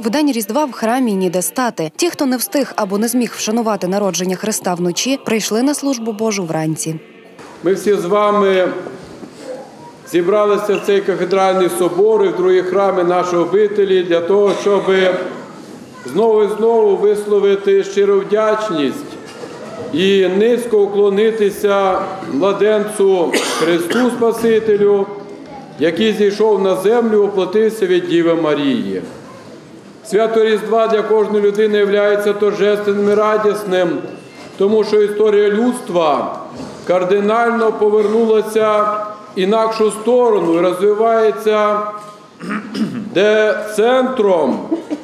В день Різдва в храмі ніде стати. Ті, хто не встиг або не зміг вшанувати народження Христа вночі, прийшли на службу Божу вранці. Ми всі з вами зібралися в цей кафедральний собор і в другі храми нашої обителі для того, щоб знову і знову висловити щиру вдячність і низько уклонитися младенцю Христу Спасителю, який зійшов на землю, оплатився від Діви Марії. Свято Різдва для кожної людини є торжественним і радісним, тому що історія людства кардинально повернулася інакшу сторону і розвивається, де центром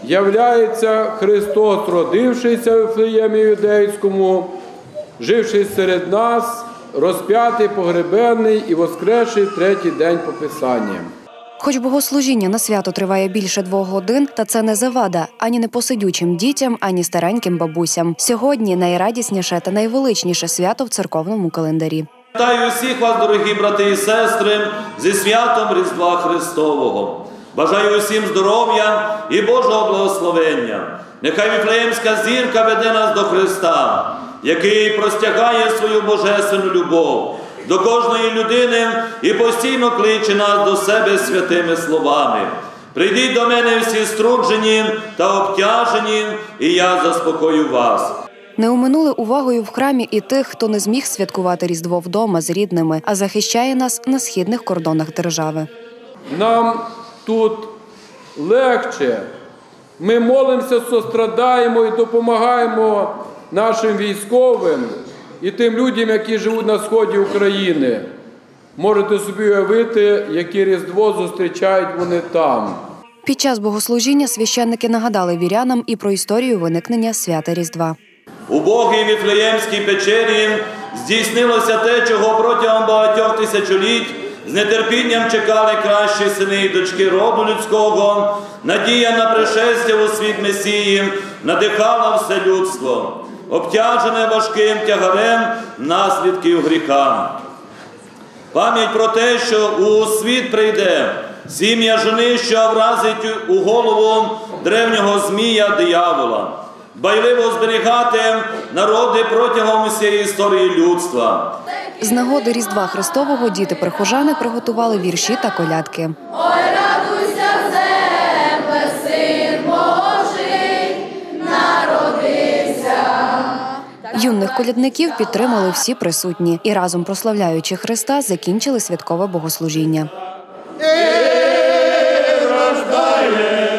являється Христос, родившийся в Вифлеємі Юдейському, живший серед нас, розп'ятий, погребений і воскресший третій день по Писанням. Хоч богослужіння на свято триває більше двох годин, та це не завада ані непосидючим дітям, ані стареньким бабусям. Сьогодні найрадісніше та найвеличніше свято в церковному календарі. Вітаю всіх вас, дорогі брати і сестри, зі святом Різдва Христового. Бажаю усім здоров'я і Божого благословення. Нехай Віфлеємська зірка веде нас до Христа, який простягає свою божественну любов до кожної людини і постійно кличе нас до себе святими словами. Прийдіть до мене всі струджені та обтяжені, і я заспокою вас. Не оминули увагою в храмі і тих, хто не зміг святкувати Різдво вдома з рідними, а захищає нас на східних кордонах держави. Нам тут легше. Ми молимося, сострадаємо і допомагаємо нашим військовим і тим людям, які живуть на сході України. Можете собі уявити, яке Різдво зустрічають вони там. Під час богослужіння священники нагадали вірянам і про історію виникнення свята Різдва. У Богій Віфлеємській печері здійснилося те, чого протягом багатьох тисячоліть з нетерпінням чекали кращі сини і дочки роду людського. Надія на пришестя у світ Месії надихала все людство, обтяжене важким тягарем наслідків гріха. Пам'ять про те, що у світ прийде сім'я жени, що вразить у голову древнього змія диявола, байливо зберігати народи протягом усієї історії людства. З нагоди Різдва Христового діти прихожани приготували вірші та колядки. Юних колядників підтримали всі присутні і разом прославляючи Христа, закінчили святкове богослужіння. І рождає.